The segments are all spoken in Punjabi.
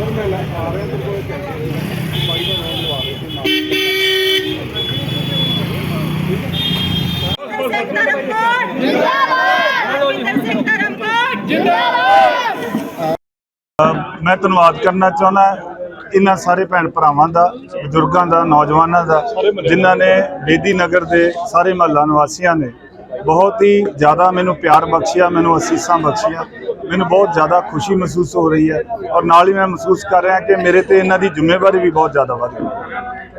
ਸਰ ਮੈਂ ਆ ਰਿਹਾ ਤੇ ਕੋਈ ਕਹਿੰਦੇ ਬਾਈ ਦਾ ਨਾਮ ਲਵਾ ਰਹੇ ਸੀ ਨਾਲ ਜਿੰਦਾਬਾਦ ਸਿੰਘ ਧਰਮਕੋਟ ਜਿੰਦਾਬਾਦ ਮੈਂ ਧੰਨਵਾਦ ਕਰਨਾ ਚਾਹੁੰਦਾ ਇਹਨਾਂ ਸਾਰੇ ਭੈਣ ਭਰਾਵਾਂ ਦਾ, ਬਜ਼ੁਰਗਾਂ ਦਾ, ਨੌਜਵਾਨਾਂ ਦਾ, ਜਿਨ੍ਹਾਂ ਨੇ ਬੇਦੀ ਨਗਰ ਦੇ ਸਾਰੇ ਮਹੱਲਾ ਨਿਵਾਸੀਆਂ ਨੇ ਬਹੁਤ ਹੀ ਜ਼ਿਆਦਾ ਮੈਨੂੰ ਪਿਆਰ ਬਖਸ਼ਿਆ, ਮੈਨੂੰ ਅਸੀਸਾਂ ਬਖਸ਼ੀਆਂ। ਮੈਨੂੰ ਬਹੁਤ ਜ਼ਿਆਦਾ ਖੁਸ਼ੀ ਮਹਿਸੂਸ ਹੋ ਰਹੀ ਹੈ ਔਰ ਨਾਲ ਹੀ ਮੈਂ ਮਹਿਸੂਸ ਕਰ ਰਿਹਾ ਕਿ ਮੇਰੇ ਤੇ ਇਹਨਾਂ ਦੀ ਜ਼ਿੰਮੇਵਾਰੀ ਵੀ ਬਹੁਤ ਜ਼ਿਆਦਾ ਵੱਧ ਗਈ।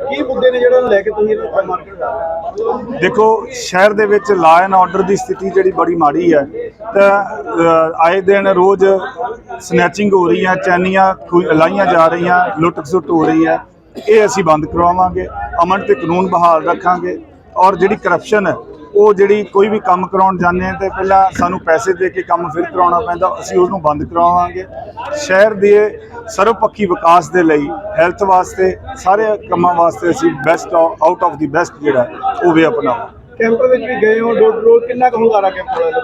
ਕੀ ਮੁੱਦੇ ਨੇ ਜਿਹੜਾ ਲੈ ਕੇ ਤੁਸੀਂ ਇਹਨਾਂ ਮਾਰਕੀਟ ਦੇਖੋ ਸ਼ਹਿਰ ਦੇ ਵਿੱਚ ਲਾ ਐਂਡ ਆਰਡਰ ਦੀ ਸਥਿਤੀ ਜਿਹੜੀ ਬੜੀ ਮਾੜੀ ਹੈ ਤਾਂ ਆਏ ਦਿਨ ਰੋਜ਼ ਸਨੈਚਿੰਗ ਹੋ ਰਹੀ ਹੈ ਚੈਨੀਆਂ ਲਾਈਆਂ ਜਾ ਰਹੀਆਂ ਲੁੱਟ ਖਸੁੱਟ ਹੋ ਰਹੀ ਹੈ। ਇਹ ਅਸੀਂ ਬੰਦ ਕਰਵਾਵਾਂਗੇ ਅਮਨ ਤੇ ਕਾਨੂੰਨ ਬਹਾਲ ਰੱਖਾਂਗੇ ਔਰ ਜਿਹੜੀ ਕਰਪਸ਼ਨ ਹੈ ਉਹ ਜਿਹੜੀ ਕੋਈ ਵੀ ਕੰਮ ਕਰਾਉਣ ਜਾਂਦੇ ਆ ਤੇ ਪਹਿਲਾਂ ਸਾਨੂੰ ਪੈਸੇ ਦੇ ਕੇ ਕੰਮ ਫਿਰ ਕਰਾਉਣਾ ਪੈਂਦਾ ਅਸੀਂ ਉਸ ਨੂੰ ਬੰਦ ਕਰਵਾਵਾਂਗੇ ਸ਼ਹਿਰ ਦੇ ਸਰਵਪੱਖੀ ਵਿਕਾਸ ਦੇ ਲਈ ਹੈਲਥ ਵਾਸਤੇ ਸਾਰੇ ਕੰਮਾਂ ਵਾਸਤੇ ਅਸੀਂ best out of the best ਜਿਹੜਾ ਉਹ ਵੀ ਅਪਣਾਵਾਂਗੇ ਕੈਂਪ ਵਿੱਚ ਵੀ ਗਏ ਹੋ ਡੋਰ ਰੋਡ ਕਿੰਨਾ ਕੁ ਹੁੰਗਾਰਾ ਕੈਂਪ ਵਾਲਾ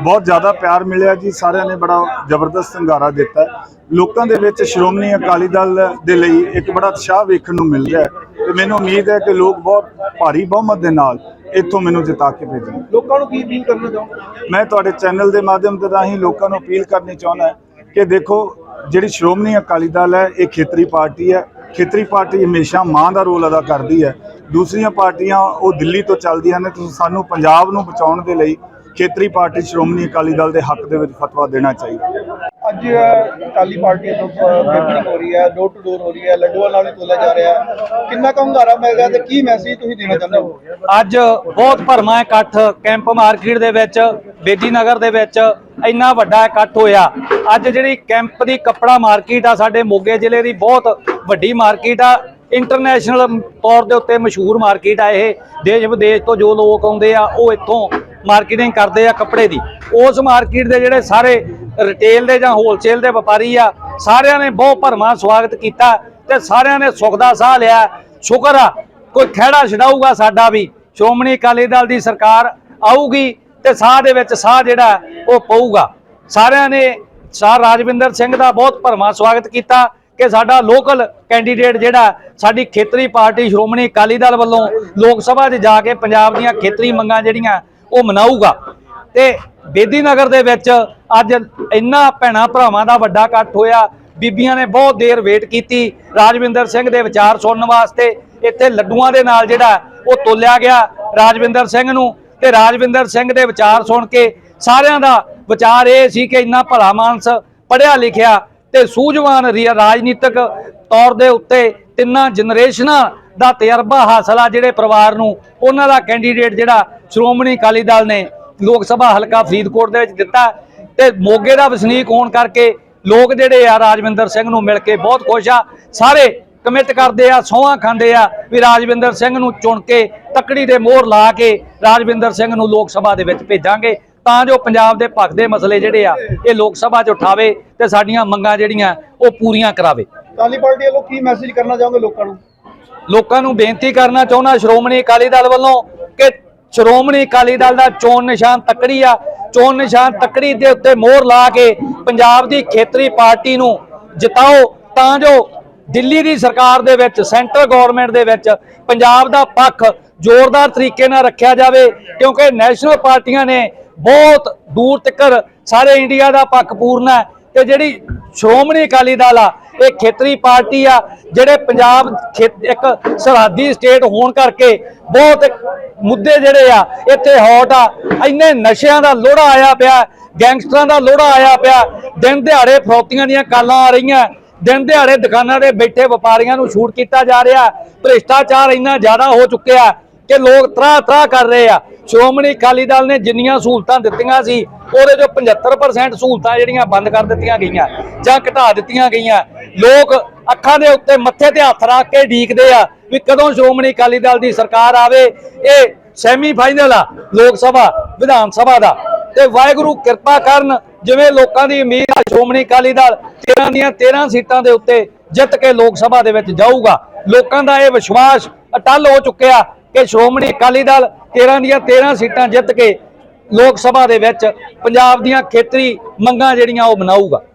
ਬਹੁਤ ਜ਼ਿਆਦਾ ਪਿਆਰ ਮਿਲਿਆ ਜੀ ਸਾਰਿਆਂ ਨੇ ਬੜਾ ਜ਼ਬਰਦਸਤ ਹੰਗਾਰਾ ਦਿੱਤਾ। ਲੋਕਾਂ ਦੇ ਵਿੱਚ ਸ਼੍ਰੋਮਣੀ ਅਕਾਲੀ ਦਲ ਦੇ ਲਈ ਇੱਕ ਬੜਾ ਉਤਸ਼ਾਹ ਵੇਖਣ ਨੂੰ ਮਿਲ ਰਿਹਾ ਤੇ ਮੈਨੂੰ ਉਮੀਦ ਹੈ ਕਿ ਲੋਕ ਬਹੁਤ ਭਾਰੀ ਬਹੁਮਤ ਦੇ ਨਾਲ ਇੱਥੋਂ ਮੈਨੂੰ ਜਿਤਾ ਕੇ ਭੇਜਣਗੇ ਲੋਕਾਂ ਨੂੰ ਕੀ ਅਪੀਲ ਕਰਨਾ ਚਾਹੁੰਦੇ ਮੈਂ ਤੁਹਾਡੇ ਚੈਨਲ ਦੇ ਮਾਧਿਅਮ ਦੇ ਰਾਹੀਂ ਲੋਕਾਂ ਨੂੰ ਅਪੀਲ ਕਰਨੀ ਚਾਹੁੰਦਾ ਕਿ ਦੇਖੋ ਜਿਹੜੀ ਸ਼੍ਰੋਮਣੀ ਅਕਾਲੀ ਦਲ ਹੈ ਇਹ ਖੇਤਰੀ ਪਾਰਟੀ ਹੈ। ਖੇਤਰੀ ਪਾਰਟੀ ਹਮੇਸ਼ਾ ਮਾਂ ਦਾ ਰੋਲ ਅਦਾ ਕਰਦੀ ਹੈ। ਦੂਸਰੀਆਂ ਪਾਰਟੀਆਂ ਉਹ ਦਿੱਲੀ ਤੋਂ ਚੱਲਦੀਆਂ ਨੇ ਤੁਸੀਂ ਸਾਨੂੰ ਪੰਜਾਬ ਨੂੰ ਬਚਾਉਣ ਦੇ ਲਈ ਖੇਤਰੀ ਪਾਰਟੀ ਸ਼੍ਰੋਮਣੀ ਅਕਾਲੀ ਦਲ ਦੇ ਹੱਕ ਦੇ ਵਿੱਚ ਫਤਵਾ ਦੇਣਾ ਚਾਹੀਦਾ। ਅੱਜ ਅਕਾਲੀ ਪਾਰਟੀ ਤੋਂ ਕੈਂਪਿੰਗ ਹੋ ਰਹੀ ਹੈ ਡੋਰ ਟੂ ਡੋਰ ਹੋ ਰਹੀ ਹੈ ਲੱਡੂਆਂ ਨਾਲ ਵੀ ਤੋਲਿਆ ਜਾ ਰਿਹਾ ਹੈ। ਕਿੰਨਾ ਕੁ ਹੁੰਗਾਰਾ ਮਿਲ ਰਿਹਾ ਤੇ ਕੀ ਮੈਸੇਜ ਤੁਸੀਂ ਦੇਣਾ ਚਾਹੁੰਦੇ ਹੋ? ਅੱਜ ਬਹੁਤ ਭਰਮਾ ਇਕੱਠ ਕੈਂਪ ਮਾਰਕੀਟ ਦੇ ਵਿੱਚ ਬੇਦੀ ਨਗਰ ਦੇ ਵਿੱਚ ਇੰਨਾ ਵੱਡਾ ਇਕੱਠ ਹੋਇਆ। ਅੱਜ ਜਿਹੜੀ ਕੈਂਪ ਦੀ ਕੱਪੜਾ ਮਾਰਕੀਟ ਆ ਸਾਡੇ ਮੋਗੇ ਜ਼ਿਲ੍ਹੇ ਦੀ ਬਹੁਤ ਵੱਡੀ ਮਾਰਕੀਟ ਆ। ਇੰਟਰਨੈਸ਼ਨਲ ਤੌਰ ਦੇ ਉੱਤੇ ਮਸ਼ਹੂਰ ਮਾਰਕੀਟ ਆ ਇਹ। ਦੇਸ਼ ਵਿਦੇਸ਼ ਤੋਂ ਜੋ ਲੋਕ ਆਉਂਦੇ ਆ ਉਹ ਇੱਥੋਂ ਮਾਰਕੀਟਿੰਗ ਕਰਦੇ ਆ ਕੱਪੜੇ ਦੀ। ਉਸ ਮਾਰਕੀਟ ਦੇ ਜਿਹੜੇ ਸਾਰੇ ਰਿਟੇਲ ਦੇ ਜਾਂ ਹੋਲਸੇਲ ਦੇ ਵਪਾਰੀ ਆ, ਸਾਰਿਆਂ ਨੇ ਬਹੁਤ ਭਰਮਾ ਸਵਾਗਤ ਕੀਤਾ ਤੇ ਸਾਰਿਆਂ ਨੇ ਸੁੱਖ ਦਾ ਸਾਹ ਲਿਆ। ਸ਼ੁਕਰ ਆ, ਕੋਈ ਖਹਿੜਾ ਛਡਾਊਗਾ ਸਾਡਾ ਵੀ। ਸ਼੍ਰੋਮਣੀ ਅਕਾਲੀ ਦਲ ਦੀ ਸਰਕਾਰ ਆਊਗੀ ਤੇ ਸਾਹ ਦੇ ਵਿੱਚ ਸਾਹ ਜਿਹੜਾ ਉਹ ਪਊਗਾ। ਸਾਰਿਆਂ ਨੇ ਸਾਰ ਰਾਜਵਿੰਦਰ ਸਿੰਘ ਦਾ ਬਹੁਤ ਭਰਮਾ ਸਵਾਗਤ ਕੀਤਾ ਕਿ ਸਾਡਾ ਲੋਕਲ ਕੈਂਡੀਡੇਟ ਜਿਹੜਾ ਸਾਡੀ ਖੇਤਰੀ ਪਾਰਟੀ ਸ਼੍ਰੋਮਣੀ ਅਕਾਲੀ ਦਲ ਵੱਲੋਂ ਲੋਕ ਸਭਾ 'ਚ ਜਾ ਕੇ ਪੰਜਾਬ ਦੀਆਂ ਖੇਤਰੀ ਮੰਗਾਂ ਜਿਹੜੀਆਂ ਉਹ ਮਨਾਊਗਾ। ਤੇ ਬੇਦੀ ਨਗਰ ਦੇ ਵਿੱਚ ਅੱਜ ਇੰਨਾ ਭੈਣਾ ਭਰਾਵਾਂ ਦਾ ਵੱਡਾ ਇਕੱਠ ਹੋਇਆ। ਬੀਬੀਆਂ ਨੇ ਬਹੁਤ ਦੇਰ ਵੇਟ ਕੀਤੀ। ਰਾਜਵਿੰਦਰ ਸਿੰਘ ਦੇ ਵਿਚਾਰ ਸੁਣਨ ਵਾਸਤੇ ਇੱਥੇ ਲੱਡੂਆਂ ਦੇ ਨਾਲ ਜਿਹੜਾ ਉਹ ਤੋਲਿਆ ਗਿਆ ਰਾਜਵਿੰਦਰ ਸਿੰਘ ਨੂੰ। ਤੇ ਰਾਜਵਿੰਦਰ ਸਿੰਘ ਦੇ ਵਿਚਾਰ ਸੁਣ ਕੇ ਸਾਰਿਆਂ ਦਾ ਵਿਚਾਰ ਇਹ ਸੀ ਕਿ ਇੰਨਾ ਭਲਾ ਮਾਨਸ ਪੜ੍ਹਿਆ ਲਿਖਿਆ ਤੇ ਸੂਝਵਾਨ ਰੀ- ਰਾਜਨੀਤਿਕ ਤੌਰ ਦੇ ਉੱਤੇ ਤਿੰਨਾਂ ਜਨਰੇਸ਼ਨਾਂ ਦਾ ਤਜਰਬਾ ਹਾਸਲ ਆ ਜਿਹੜੇ ਪਰਿਵਾਰ ਨੂੰ ਉਹਨਾਂ ਦਾ ਕੈਂਡੀਡੇਟ ਜਿਹੜਾ ਸ਼੍ਰੋਮਣੀ ਅਕਾਲੀ ਦਲ ਨੇ ਲੋਕ ਸਭਾ ਹਲਕਾ ਫਰੀਦਕੋਟ ਦੇ ਵਿੱਚ ਦਿੱਤਾ ਤੇ ਮੋਗੇ ਦਾ ਵਸਨੀਕ ਹੋਣ ਕਰਕੇ ਲੋਕ ਜਿਹੜੇ ਆ ਰਾਜਵਿੰਦਰ ਸਿੰਘ ਨੂੰ ਮਿਲ ਕੇ ਬਹੁਤ ਖੁਸ਼ ਆ, ਸਾਰੇ ਕਮਿਟ ਕਰਦੇ ਆ, ਸੋਹਾਂ ਖਾਂਦੇ ਆ ਵੀ ਰਾਜਵਿੰਦਰ ਸਿੰਘ ਨੂੰ ਚੁਣ ਕੇ ਤਕੜੀ ਦੇ ਮੋਹਰ ਲਾ ਕੇ ਰਾਜਵਿੰਦਰ ਸਿੰਘ ਨੂੰ ਲੋਕ ਸਭਾ ਦੇ ਵਿੱਚ ਭੇਜਾਂਗੇ। ਤਾਂ ਜੋ ਪੰਜਾਬ ਦੇ ਭੱਖ ਦੇ ਮਸਲੇ ਜਿਹੜੇ ਆ, ਇਹ ਲੋਕ ਸਭਾ 'ਚ ਉਠਾਵੇ ਤੇ ਸਾਡੀਆਂ ਮੰਗਾਂ ਜਿਹੜੀਆਂ ਉਹ ਪੂਰੀਆਂ ਕਰਾਵੇ। ਅਕਾਲੀ ਪਾਰਟੀ ਵੱਲੋਂ ਕੀ ਮੈਸੇਜ ਕਰਨਾ ਚਾਹੋਗੇ ਲੋਕਾਂ ਨੂੰ? ਲੋਕਾਂ ਨੂੰ ਬੇਨਤੀ ਕਰਨਾ ਚਾਹੁੰਦਾ, ਸ਼੍ਰੋਮਣੀ ਅਕਾਲੀ ਦਲ ਵੱਲੋਂ ਕਿ ਸ਼੍ਰੋਮਣੀ ਅਕਾਲੀ ਦਲ ਦਾ ਚੋਣ ਨਿਸ਼ਾਨ ਤੱਕੜੀ ਆ। ਚੋਣ ਨਿਸ਼ਾਨ ਤੱਕੜੀ ਦੇ ਉੱਤੇ ਮੋਹਰ ਲਾ ਕੇ ਪੰਜਾਬ ਦੀ ਖੇਤਰੀ ਪਾਰਟੀ ਨੂੰ ਜਿਤਾਓ, ਤਾਂ ਜੋ ਦਿੱਲੀ ਦੀ ਸਰਕਾਰ ਦੇ ਵਿੱਚ, ਸੈਂਟਰ ਗਵਰਨਮੈਂਟ ਦੇ ਵਿੱਚ ਪੰਜਾਬ ਦਾ ਪੱਖ ਜ਼ੋਰਦਾਰ ਤਰੀਕੇ ਨਾਲ ਰੱਖਿਆ ਜਾਵੇ, ਕਿਉਂਕਿ ਨੈਸ਼ਨਲ ਪਾਰਟੀਆਂ ਨੇ ਬਹੁਤ ਦੂਰ ਤੱਕ ਸਾਰੇ ਇੰਡੀਆ ਦਾ ਪੱਖ ਪੂਰਨਾ ਹੈ ਤੇ ਜਿਹੜੀ ਸ਼੍ਰੋਮਣੀ ਅਕਾਲੀ ਦਲ ਆ ਇਹ ਖੇਤਰੀ ਪਾਰਟੀ ਆ, ਜਿਹੜੇ ਪੰਜਾਬ ਖੇ- ਇੱਕ ਸਰਹੱਦੀ ਸਟੇਟ ਹੋਣ ਕਰਕੇ ਬਹੁਤ ਮੁੱਦੇ ਜਿਹੜੇ ਆ, ਇੱਥੇ ਹੌਟ ਆ। ਇੰਨੇ ਨਸ਼ਿਆਂ ਦਾ ਲੋੜਾ ਆਇਆ ਪਿਆ ਗੈਂਗਸਟਰਾਂ ਦਾ ਲੋੜਾ ਆਇਆ ਪਿਆ। ਦਿਨ ਦਿਹਾੜੇ ਫਰੋਤੀਆਂ ਦੀਆਂ ਕਾਲਾਂ ਆ ਰਹੀਆਂ। ਦਿਨ ਦਿਹਾੜੇ ਦੁਕਾਨਾਂ ਦੇ ਬੈਠੇ ਵਪਾਰੀਆਂ ਨੂੰ ਛੂਟ ਕੀਤਾ ਜਾ ਰਿਹਾ। ਭ੍ਰਿਸ਼ਟਾਚਾਰ ਇੰਨਾ ਜ਼ਿਆਦਾ ਹੋ ਚੁੱਕਿਆ ਕਿ ਲੋਕ ਤਰਾ ਤਰਾ ਕਰ ਰਹੇ ਆ। ਸ਼੍ਰੋਮਣੀ ਅਕਾਲੀ ਦਲ ਨੇ ਜਿੰਨੀਆਂ ਸਹੂਲਤਾਂ ਦਿੱਤੀਆਂ ਸੀ ਉਹਦੇ ਚੋਂ 75% ਸਹੂਲਤਾਂ ਜਿਹੜੀਆਂ ਬੰਦ ਕਰ ਦਿੱਤੀਆਂ ਗਈਆਂ ਜਾਂ ਘਟਾ ਦਿੱਤੀਆਂ ਗਈਆਂ। ਲੋਕ ਅੱਖਾਂ ਦੇ ਉੱਤੇ ਮੱਥੇ ਤੇ ਹੱਥ ਰੱਖ ਕੇ ਢੀਕਦੇ ਆ ਵੀ ਕਦੋਂ ਸ਼੍ਰੋਮਣੀ ਅਕਾਲੀ ਦਲ ਦੀ ਸਰਕਾਰ ਆਵੇ। ਇਹ ਸੈਮੀ ਫਾਈਨਲ ਆ ਲੋਕ ਸਭਾ, ਵਿਧਾਨ ਸਭਾ ਦਾ। ਤੇ ਵਾਹਿਗੁਰੂ ਕਿਰਪਾ ਕਰਨ ਜਿਵੇਂ ਲੋਕਾਂ ਦੀ ਉਮੀਦ ਆ ਸ਼੍ਰੋਮਣੀ ਅਕਾਲੀ ਦਲ 13 ਦੀਆਂ 13 ਸੀਟਾਂ ਦੇ ਉੱਤੇ ਜਿੱਤ ਕੇ ਲੋਕ ਸਭਾ ਦੇ ਵਿੱਚ ਜਾਊਗਾ। ਲੋਕਾਂ ਦਾ ਇਹ ਵਿਸ਼ਵਾਸ ਅਟਲ ਹੋ ਚੁੱਕਿਆ ਕਿ ਸ਼੍ਰੋਮਣੀ ਅਕਾਲੀ ਦਲ 13 ਦੀਆਂ 13 ਸੀਟਾਂ ਜਿੱਤ ਕੇ ਲੋਕ ਸਭਾ ਦੇ ਵਿੱਚ ਪੰਜਾਬ ਦੀਆਂ ਖੇਤਰੀ ਮੰਗਾਂ ਜਿਹੜੀਆਂ ਉਹ ਬਣਾਊਗਾ